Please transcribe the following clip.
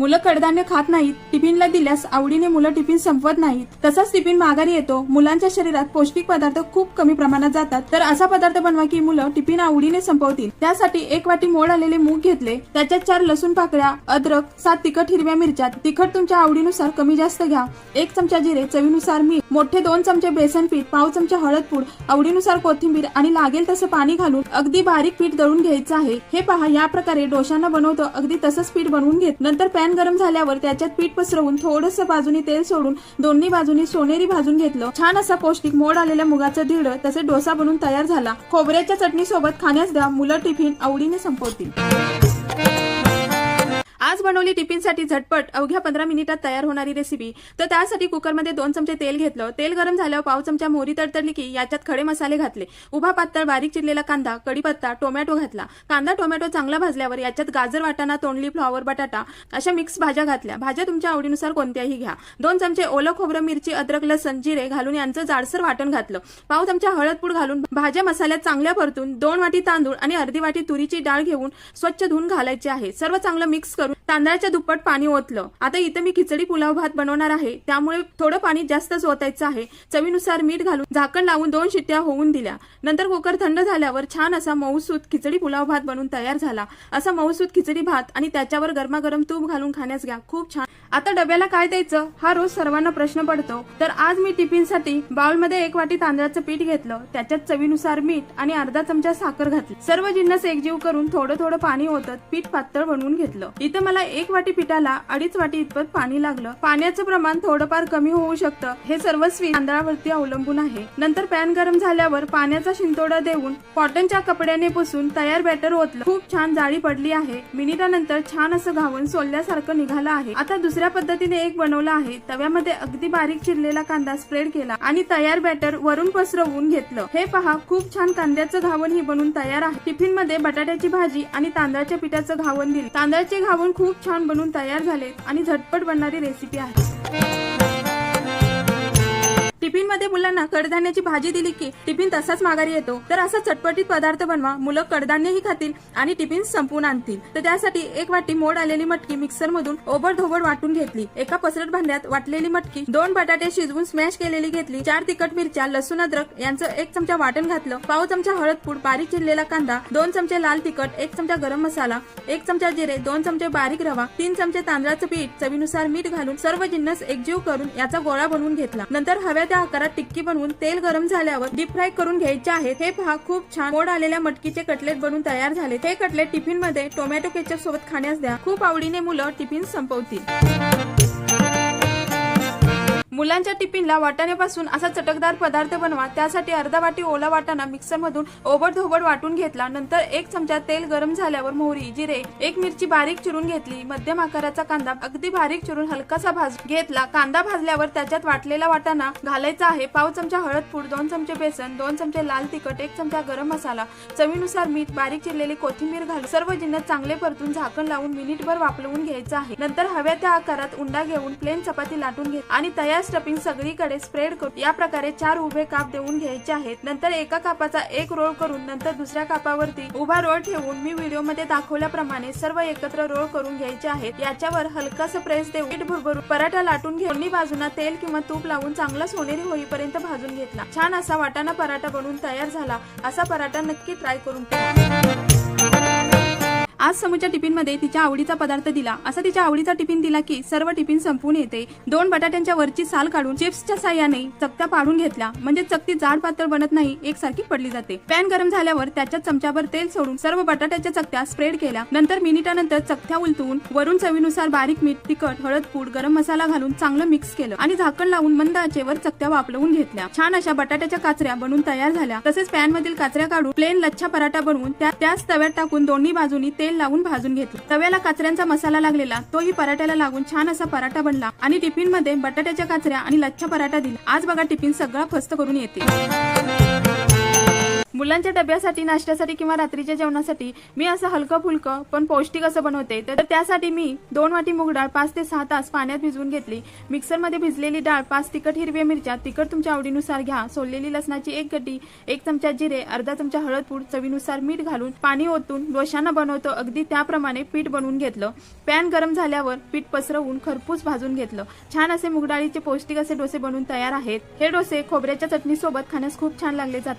मुलं कडधान्य खात नाहीत टिफिनला दिल्यास आवडीने मुलं टिफिन संपवत नाहीत. तसाच टिफिन माघारी येतो. मुलांच्या शरीरात पौष्टिक पदार्थ खूप कमी प्रमाणात जातात. तर असा पदार्थ बनवा की मुलं टिफिन आवडीने संपवतील. त्यासाठी एक वाटी मोड आलेले मूग घेतले. त्याच्यात चार लसूण पाकळ्या अद्रक सात तिखट हिरव्या मिरच्या. तिखट तुमच्या आवडीनुसार कमी जास्त घ्या. एक चमचा जिरे चवीनुसार मीठ मोठे दोन चमचे बेसन पीठ पाव चमचा हळद पूड आवडीनुसार कोथिंबीर आणि लागेल तसं पाणी घालून अगदी बारीक पीठ दळून घ्यायचं आहे. हे पहा या प्रकारे डोशांना बनवतो. अगदी तसंच पीठ बनवून घेत. नंतर पॅन गरम झाल्यावर त्याच्यात पीठ पसरवून थोडंसं बाजूनी तेल सोडून दोन्ही बाजूनी सोनेरी भाजून घेतलं. छान असा पौष्टिक मोड आलेल्या मुगाचं धिरड तसे डोसा बनवून तयार झाला. खोबऱ्याच्या चटणी सोबत खाण्यास द्या मुलं टिफिन आवडीने संपवतील. आज बनवली टिफिनसाठी झटपट अवघ्या पंधरा मिनिटात तयार होणारी रेसिपी तर त्यासाठी कुकरमध्ये दोन चमचे तेल घेतलं. तेल गरम झाल्यावर पाव चमचा मोहरी तडतडली की याच्यात खडे मसाले घातले. उभा पातळ बारीक चिरलेला कांदा कढीपत्ता टोमॅटो घातला. कांदा टोमॅटो चांगला भाजल्यावर याच्यात गाजर वाटाणा तोंडली फ्लॉवर बटाटा अशा मिक्स भाज्या घातल्या. भाज्या तुमच्या आवडीनुसार कोणत्याही घ्या. दोन चमचे ओलं खोबरं मिरची अद्रक लसण जिरे घालून यांचं जाडसर वाटण घातलं. पाव चमचा हळदपूड घालून भाज्या मसाल्यात चांगल्या परतून दोन वाटी तांदूळ आणि अर्धी वाटी तुरीची डाळ घेऊन स्वच्छ धुवून घालायची आहे. सर्व चांगलं मिक्स करून तांदळाच्या दुप्पट पाणी ओतलं. आता इथं मी खिचडी पुलाव भात बनवणार आहे. त्यामुळे थोडं पाणी जास्तच ओतायचं आहे. चवीनुसार मीठ घालून झाकण लावून दोन शिट्ट्या होऊन दिल्या. नंतर कुकर थंड झाल्यावर छान असा मऊसूत खिचडी पुलाव भात बनवून तयार झाला. असा मऊसूत खिचडी भात आणि त्याच्यावर गरमागरम तूप घालून खाण्यास घ्या. खूप छान. आता डब्याला काय द्यायचं? हा रोज सर्वांना प्रश्न पडतो. तर आज मी टिफिनसाठी बाउलमध्ये एक वाटी तांदळाचं पीठ घेतलं. त्याच्यात चवीनुसार मीठ आणि अर्धा चमचा साखर घातली. सर्व जिन्नस एकजीव करून थोडं थोडं पाणी ओतत पीठ पातळ बनवून घेतलं. इथं मला एक वाटी पिठाला अडीच वाटी इतपत पाणी लागलं. पाण्याचं प्रमाण थोडंफार कमी होऊ शकतं. हे सर्वस्वी तांदळावरती अवलंबून आहे. नंतर पॅन गरम झाल्यावर पाण्याचा शिंतोडा देऊन कॉटनच्या कपड्याने पुसून तयार बॅटर ओतलं. खूप छान जाळी पडली आहे. मिनिटानंतर छान असं घावून सोलल्यासारखं निघालं आहे. आता दुसऱ्या पद्धतीने एक बनवलं आहे. तव्यामध्ये अगदी बारीक चिरलेला कांदा स्प्रेड केला आणि तयार बॅटर वरून पसरवून घेतलं. हे पहा खूप छान कांद्याचं घावण ही बनून तयार आहे. टिफिनमध्ये बटाट्याची भाजी आणि तांदळाच्या पिठाचं घावण दिले. तांदळाचे घावण खूप खूप छान बनून तयार झालेत आणि झटपट बनणारी रेसिपी आहे. टिफिनमध्ये मुलांना कडधान्याची भाजी दिली की टिफिन तसाच माघारी येतो. तर असा चटपटीत पदार्थ बनवा मुलं कडधान्यही खातील आणि टिफिन संपवून आणतील. तर त्यासाठी एक वाटी मोड आलेली मटकी मिक्सर मधून ओबडधोबड वाटून घेतली. एका पसरट भांड्यात वाटलेली मटकी दोन बटाटे शिजवून स्मॅश केलेली घेतली चार तिखट मिरच्या लसूण अद्रक यांचं एक चमचा वाटण घातलं पाव चमचा हळद पूड बारीक चिरलेला कांदा दोन चमचे लाल तिखट एक चमचा गरम मसाला एक चमचा जिरे दोन चमचे बारीक रवा तीन चमचे तांदळाचं पीठ चवीनुसार मीठ घालून सर्व जिन्नस एकजीव करून याचा गोळा बनवून घेतला. नंतर हव्या त्या आकारात टिक्की बनवून तेल गरम झाल्यावर डीप फ्राय करून घ्यायचे आहेत हे पहा खूप छान. गोड आलेल्या मटकीचे कटलेट बनवून तयार झाले. हे कटलेट टिफिनमध्ये टोमॅटो केचप सोबत खाण्यास द्या. खूप आवडीने मुलं टिफिन संपवतील. मुलांच्या टिफिनला वाटाण्यापासून असा चटकदार पदार्थ बनवा त्यासाठी अर्धा वाटी ओला वाटाणा मिक्सरमधून ओबड ओबडधोबड वाटून घेतला. नंतर एक चमचा तेल गरम झाल्यावर मोहरी जिरे एक मिरची बारीक चिरून घेतली. मध्यम आकाराचा कांदा अगदी बारीक चिरून हलकासा भाज घेतला. कांदा भाजल्यावर त्याच्यात वाटलेला वाटाणा घालायचा आहे. पाव चमचा हळद पूड दोन चमचे बेसन दोन चमचे लाल तिखट एक चमचा गरम मसाला चवीनुसार मीठ बारीक चिरलेली कोथिंबीर घालून सर्व जिन्नस चांगले परतून झाकण लावून मिनिटभर वापरवून घ्यायचं आहे. नंतर हव्या त्या आकारात उंडा घेऊन प्लेन चपाती लाटून घे आणि तयार स्टफिंग सगळीकडे स्प्रेड करून या प्रकारे चार उभे काप देऊन घ्यायचे आहेत. नंतर एका कापाचा एक रोल करून नंतर दुसऱ्या कापावरती उभा रोल ठेवून मी व्हिडिओमध्ये दाखवल्याप्रमाणे सर्व एकत्र रोल करून घ्यायचे आहेत. याच्यावर हलकास प्रेस देऊन पीठ भरभरून पराठा लाटून घेऊन दोन्ही बाजूना तेल किंवा तूप लावून चांगला सोनेरी होईपर्यंत भाजून घेतला. छान असा वाटाणा पराठा बनवून तयार झाला. असा पराठा नक्की ट्राय करून आज समूच्या टिफिनमध्ये तिच्या आवडीचा पदार्थ दिला. असा तिच्या आवडीचा टिफिन दिला की सर्व टिफिन संपून येते. दोन बटाट्यांच्या वरची साल काढून चिप्सच्या साह्याने चकत्या पाडून घेतल्या. म्हणजे चकती जाड पातळ बनत नाही एकसारखी पडली जाते. पॅन गरम झाल्यावर त्याच्या चमच्यावर तेल सोडून सर्व बटाट्याच्या चकत्या स्प्रेड केल्या. नंतर मिनिटानंतर चकत्या उलटून वरून चवीनुसार बारीक मीठ तिखट हळद पूड गरम मसाला घालून चांगलं मिक्स केलं आणि झाकण लावून मंद आचेवर चकत्या वापरवून घेतल्या. छान अशा बटाट्याच्या काचऱ्या बनवून तयार झाल्या. तसेच पॅन मधील काचऱ्या काढून प्लेन लच्छा पराठा बनवून त्या त्याच तव्यात टाकून दोन्ही बाजूनी तेल लावून भाजून घेतलं. तव्याला काचऱ्यांचा मसाला लागलेला तोही पराठ्याला लागून छान असा पराठा बनला आणि टिफिनमध्ये बटाट्याच्या काचऱ्या आणि लच्छा पराठा दिला. आज बघा टिफिन सगळा फस्त करून येते. मुलांच्या डब्यासाठी नाश्त्यासाठी किंवा रात्रीच्या जेवणासाठी मी असं हलकं फुलकं पण पौष्टिक असं बनवते. तर त्यासाठी मी दोन वाटी मूग डाळ पाच ते सहा तास पाण्यात भिजवून घेतली. मिक्सरमध्ये भिजलेली डाळ पाच तिखट हिरव्या मिरच्या तिखट तुमच्या आवडीनुसार घ्या. सोललेली लसणाची एक गड्डी एक चमचा जिरे अर्धा चमचा हळद पूड चवीनुसार मीठ घालून पाणी ओतून डोशांना बनवतो. अगदी त्याप्रमाणे पीठ बनवून घेतलं. पॅन गरम झाल्यावर पीठ पसरवून खरपूस भाजून घेतलं. छान असे मुगडाळीचे पौष्टिक असे डोसे बनवून तयार आहेत. हे डोसे खोबऱ्याच्या चटणीसोबत खाण्यास खूप छान लागले जातात.